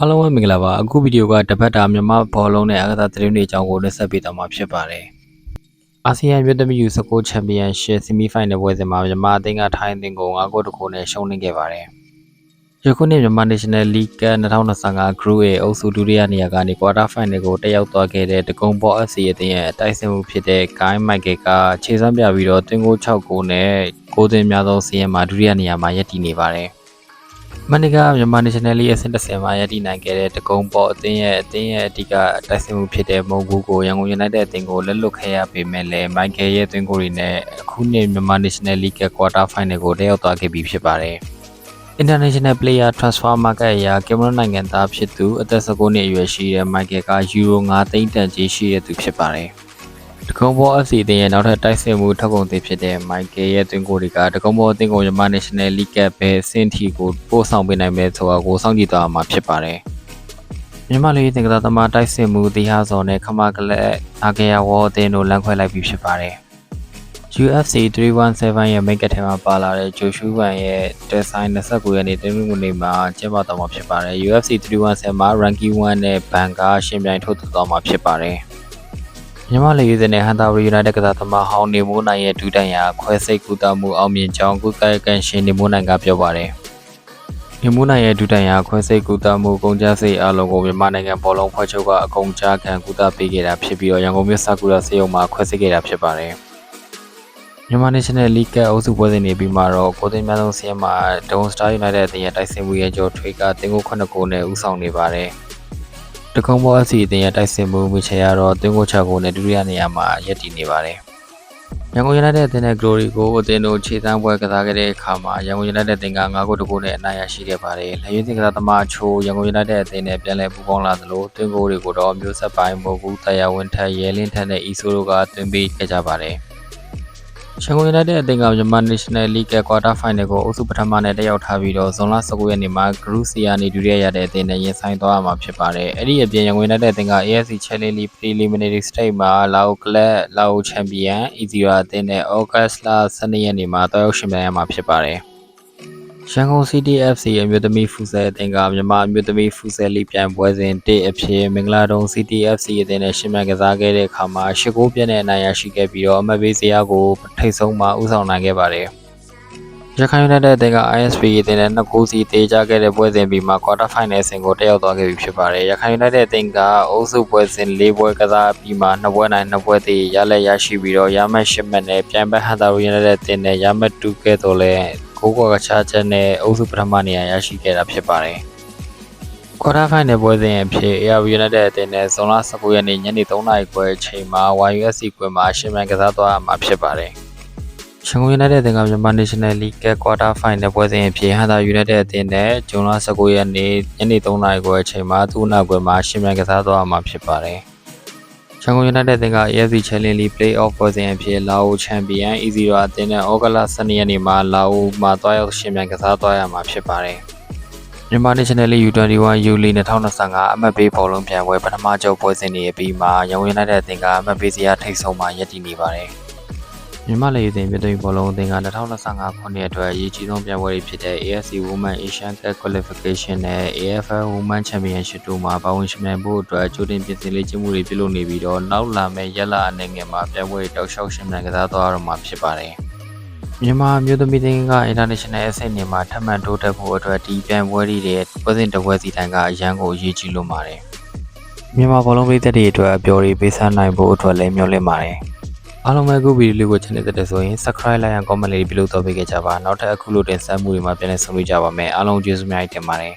အားလုံးပဲမင်္ဂလာပါအခုဗီဒီယိုကတပတ်တာမြန်မာဘောလုံးနဲ့အကစားသတင်းတွေအကြောင်းကိုတင်ဆက်ပေးသွားမှာဖြစ်ပါတယ်အာဆီယံမြို့သမီးယူ19 ချန်ပီယံရှစ်ဆီမီဖိုင်နယ်ပွဲစဉ်မှာမြန်မာအသင်းကထိုင်းအသင်းကို9ဂိုးတကူနဲ့ရှုံးနိမ့်ခဲ့ပါတယ်ယခုနှစ်မြန်မာ National League 2025 Group A အုပ်စုဒုတိယနေရာကနေ Quarter Final ကိုတက်ရောက်သွားခဲ့တဲ့တကုံပေါ် FC အသင်းရဲ့အတိုက်အစစ်မှုဖြစ်တဲ့ Guy Michael ကခြေစွမ်းပြပြီးတော့တင်ကို6ဂိုးနဲ့ဂိုးသွင်းများသောစီးရင်မှာဒုတိယနေရာမှာရပ်တည်နေပါတယ် မန်နီကမြန်မာ National League အဆင့်10မှာရည်တည်နိုင်ခဲ့တဲ့တကုံပေါ်အသင်းရဲ့အသင်းရဲ့အဓိကတိုက်စစ်မှုဖြစ်တဲ့မုံဘူးကိုရန်ကုန် United အသင်းကိုလက်လွတ်ခဲ့ရပေမဲ့လည်းမိုက်ကယ်ရဲ့သွင်းကိုတွေနဲ့အခုနှစ်မြန်မာ National League Quarter Final ကိုတက်ရောက်သွားခဲ့ပြီဖြစ်ပါတယ်။ International Player Transfer Market အရကင်မရွန်နိုင်ငံသားဖြစ်သူအသက်19နှစ်အရွယ်ရှိတဲ့မိုက်ကယ်ကယူရို9သိန်းတန်ကြီးရှိတဲ့သူဖြစ်ပါတယ်။ တကုံဘော FC အသင်းရဲ့နောက်ထပ်တိုက်စစ်မှုထောက်ကုန်သည်ဖြစ်တဲ့မိုက်ကယ်ရဲ့သွင်းကိုတွေကတကုံဘောအသင်းကိုမြန်မာ National League ကပဲစင်တီကိုပို့ဆောင်ပေးနိုင်မယ်ဆိုတာကိုစောင့်ကြည့်သွားမှာဖြစ်ပါတယ်။မြန်မာလူကြီးသင်္ကစားသမားတိုက်စစ်မှုတီဟာစော်နဲ့ခမကလက်အာဂယာဝေါ်အသင်းတို့လမ်းခွဲလိုက်ပြီးဖြစ်ပါတယ်။ UFC 317ရဲ့မိတ်ကထဲမှာပါလာတဲ့ဂျိုရှူဝမ်ရဲ့တက်ဆိုင်29ရက်နေ့တင်းမှုနေ့မှာကျင်းပသွားမှာဖြစ်ပါတယ်။ UFC 317မှာ Ranky 1နဲ့ဘန်ကာရှင်ပြိုင်ထုတ်သွားမှာဖြစ်ပါတယ်။ မြန်မာလေယူစနဲ့ဟန်တာဝရီယူနိုက်တက်ကစားသမားဟောင်းနေမိုးနိုင်ရဲ့ဒူးတိုင်ရာခွဲစိတ်ကူတာမှုအောင်မြင်ကြောင်းကုကဲကန်ရှင်နေမိုးနိုင်ကပြောပါတယ်။နေမိုးနိုင်ရဲ့ဒူးတိုင်ရာခွဲစိတ်ကူတာမှုကုန်ကြစိတ်အလုံးကိုမြန်မာနိုင်ငံဘောလုံးဖွဲ့ချုပ်ကအကုန်ကြားခံကူတာပေးခဲ့တာဖြစ်ပြီးတော့ရန်ကုန်မြို့စကူရာစေယုံမှာခွဲစိတ်ခဲ့တာဖြစ်ပါတယ်။မြန်မာ National League ကအုပ်စုပွဲစဉ်နေပြီးမှတော့ကိုသိန်းများဆုံးစီးရမှာဒုံစတာယူနိုက်တက်အသင်းရဲ့တိုက်စစ်မှုရဲ့ကျော်ထွေးကတင်ကို9ကိုနဲ့ဦးဆောင်နေပါတယ်။ တကုံဘောအစီအတင်ရဲ့တိုက်စစ်မှုမိချေရတော့တွင်းကိုချကိုနဲ့ဒုတိယနေရာမှာရပ်တည်နေပါတယ်။ရန်ကုန်ယူနိုက်တက်အသင်းနဲ့ Glory ကိုအသင်းတို့ခြေတန်းပွဲကစားခဲ့တဲ့အခါမှာရန်ကုန်ယူနိုက်တက်အသင်းက9ဂိုးတကိုနဲ့အနိုင်ရရှိခဲ့ပါတယ်။လက်ရွေးစင်ကစားသမားချိုးရန်ကုန်ယူနိုက်တက်အသင်းနဲ့ပြန်လည်ပူးပေါင်းလာသလိုတွင်းကိုတွေကိုတော့မျိုးဆက်ပိုင်းမဟုတ်ဘူးတရားဝင်ထက်ရဲလင်းထက်နဲ့အီဆိုတို့ကတွင်းပေးခဲ့ကြပါတယ်။ ရန်ကုန်ယူနိုက်တက်အသင်းကမြန်မာ National League ကွာတာဖိုင်နယ်ကိုအုပ်စုပထမနဲ့တက်ရောက်ထားပြီးတော့ဇွန်လ19ရက်နေ့မှာဂရုစီယာနေဒုတိယရတဲ့အသင်းနဲ့ရင်ဆိုင်သွားမှာဖြစ်ပါတယ်။အဲ့ဒီအပြင်ရန်ကုန်ယူနိုက်တက်အသင်းက AFC Challenge League Preliminary Stage မှာလာအိုကလပ်လာအိုချန်ပီယံ Ezira အသင်းနဲ့ August လ12ရက်နေ့မှာတွားရောက်ရှင်ပြိုင်ရမှာဖြစ်ပါတယ်။ ရန်ကုန် CTFC အမျိုးသမီးဖူဆယ်အသင်းကမြန်မာအမျိုးသမီးဖူဆယ်လိပြိုင်ပွဲစဉ်1အဖြစ်မင်္ဂလာတုံ CTFC အသင်းနဲ့ရှင်မြန်ကစားခဲ့တဲ့အခါမှာ၈ဂိုးပြည့်နဲ့အနိုင်ရရှိခဲ့ပြီးတော့အမတ်ပေးစရာကိုထိတ်ဆုံးမှာဥဆောင်နိုင်ခဲ့ပါတယ်။ရခိုင်ယူနိုက်တက်အသင်းက ISP အသင်းနဲ့နှစ်ဂိုးစီတေးကြခဲ့တဲ့ပွဲစဉ်ပြီးမှ quarter final ဆင်ကိုတက်ရောက်သွားခဲ့ပြီဖြစ်ပါတယ်။ရခိုင်ယူနိုက်တက်အသင်းကအုပ်စုပွဲစဉ်၄ပွဲကစားပြီးမှနှစ်ပွဲနိုင်နှစ်ပွဲသေးရလက်ရရှိပြီးတော့ရမတ်၈မှတ်နဲ့ပြိုင်ဘက်ဟန်တာယူနိုက်တက်အသင်းနဲ့ရမတ်2ကဲတော့လဲ ကိုကွာကခြားချက်နဲ့အုပ်စုပထမနေရာရရှိခဲ့တာဖြစ်ပါတယ်။ Quarter Final ပွဲစဉ်အဖြစ် AR United အသင်းနဲ့ဇွန်လ19ရက်နေ့ညနေ3:00နာရီခွဲအချိန်မှာ YUSC ကွင်းမှာရှင်မြန်ကစားသွားမှာဖြစ်ပါတယ်။ရှန်ကုန် United အသင်းကမြန်မာ National League Quarter Final ပွဲစဉ်အဖြစ်ဟန်သာ United အသင်းနဲ့ဇွန်လ19ရက်နေ့ညနေ3:00နာရီခွဲအချိန်မှာသူ့နောက်ကွင်းမှာရှင်မြန်ကစားသွားမှာဖြစ်ပါတယ်။ ရန်ကုန်ယူနိုက်တက်အသင်းက AFC Challenge League Play-off ပွဲစဉ်အဖြစ်လာအိုချန်ပီယံ Easy ရာအသင်းနဲ့ဩဂလ12ရက်နေ့မှာလာအိုမှာတွားရောက်ရှင်ပြိုင်ကစားသွားရမှာဖြစ်ပါတယ်။မြန်မာ National League U21 U League 2025အမှတ်ပေးဘောလုံးပြိုင်ပွဲပထမကျောပွဲစဉ်တွေအပြီးမှာရန်ကုန်ယူနိုက်တက်အသင်းကအမှတ်ပေးစရာထိတ်ဆုံးမှာရပ်တည်နေပါတယ်။ မြန်မာလေအသင်းပြည်သူ့ဘောလုံးအသင်းက2025ခုနှစ်အတွက်အရေးကြီးဆုံးပြိုင်ပွဲတွေဖြစ်တဲ့ AFC Women Asian Cup Qualification နဲ့ AFL Women Championship တို့မှာပါဝင်ရှင်ပြိုင်ဖို့အတွက်ကြိုတင်ပြင်ဆင်လေ့ကျင့်မှုတွေပြုလုပ်နေပြီးတော့နောက်လာမယ့်ရက်လအနေငယ်မှာပြိုင်ပွဲတောက်လျှောက်ရှင်ပြိုင်ကစားသွားရမှာဖြစ်ပါတယ်။မြန်မာမျိုးသမီးတင်းက international အဆင့်တွေမှာထပ်မံတိုးတက်ဖို့အတွက်ဒီပြိုင်ပွဲတွေရဲ့ပွဲစဉ်တစ်ပွဲစီတိုင်းကအရန်ကိုအရေးကြီးလို့ပါတယ်။မြန်မာဘောလုံးပြည်သက်တွေအတွက်အပျော်တွေပေးဆနိုင်ဖို့အတွက်လည်းမျှော်လင့်ပါတယ်။ အားလုံးပဲအခုဗီဒီယိုလေးကို channel တက်တဲ့ဆိုရင် subscribe လိုက်ရန် comment လေးပြုလုပ်တော့ပေးခဲ့ကြပါနောက်ထပ်အခုလိုတင်ဆက်မှုတွေမှာပြန်လည်ဆုံတွေ့ကြပါမယ်အားလုံးကျေးဇူးများတင်ပါတယ်